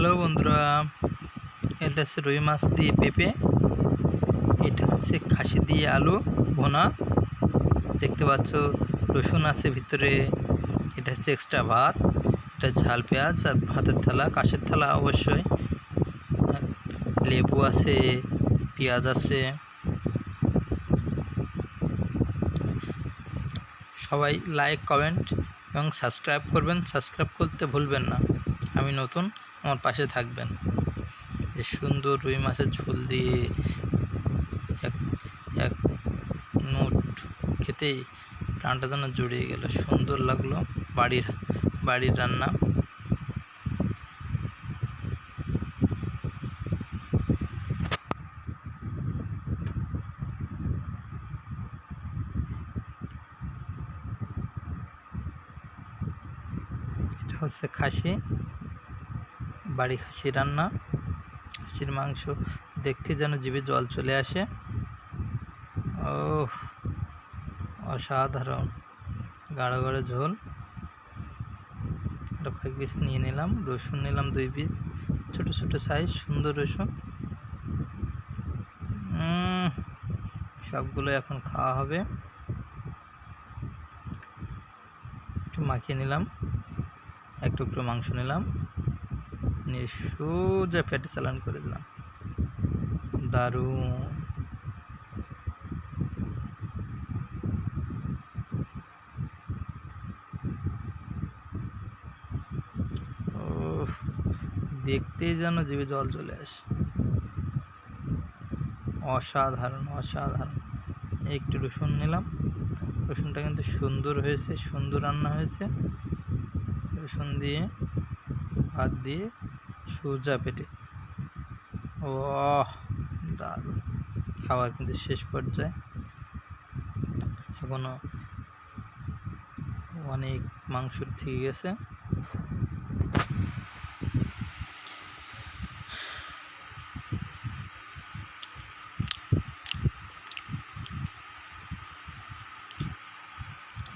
Hello বন্ধুরা, এটা হচ্ছে রুই মাছ দিয়ে পেঁপে, এটা হচ্ছে খাসি দিয়ে আলু ভোনা। দেখতে পাচ্ছ, রসুন আছে ভিতরে, এটা হচ্ছে এক্সট্রা ভাত, এটা ঝাল পেঁয়াজ আর ভাতের থালা কাশের থালা অবশ্যই। লেবু আছে, পেঁয়াজ আছে। সবাই লাইক কমেন্ট এবং সাবস্ক্রাইব করবেন সাবস্ক্রাইব করতে ভুলবেন না। আমি নতুন আমার পাশে থাকবেন। যে সুন্দর রুই মাছের ঝোল দিয়ে এক এক নোট খেতেই প্রাণটা যেন জড়িয়ে গেল। সুন্দর লাগল বাড়ির বাড়ির রান্না। এটা হচ্ছে খাসি। বাড়ি খাসি রান্না খাসির মাংস দেখতে যেন জিভে জল চলে আসে। ও অসাধারণ। গাঢ় গাঢ় ঝোল। কয়েক পিস নিয়ে নিলাম, রসুন নিলাম দুই পিস ছোট ছোট সাইজ সুন্দর রসুন। সবগুলো এখন খাওয়া হবে। একটু মাখিয়ে নিলাম, এক টুকরো মাংস নিলাম। নিয়ে সোজা পেটে চালান করে দিলাম। দারুণ। দেখতেই যেন জীবে জল চলে আসে। অসাধারণ অসাধারণ। একটু রসুন নিলাম। রসুনটা কিন্তু সুন্দর হয়েছে, সুন্দর রান্না হয়েছে। রসুন দিয়ে ভাত দিয়ে সোজা পেটে। ও খাবার কিন্তু শেষ পর্যায়ে। এখনও অনেক মাংস থেকে গেছে।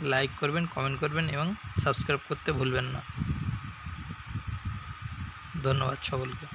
লাইক করবেন, কমেন্ট করবেন এবং সাবস্ক্রাইব করতে ভুলবেন না। ধন্যবাদ সকলকে।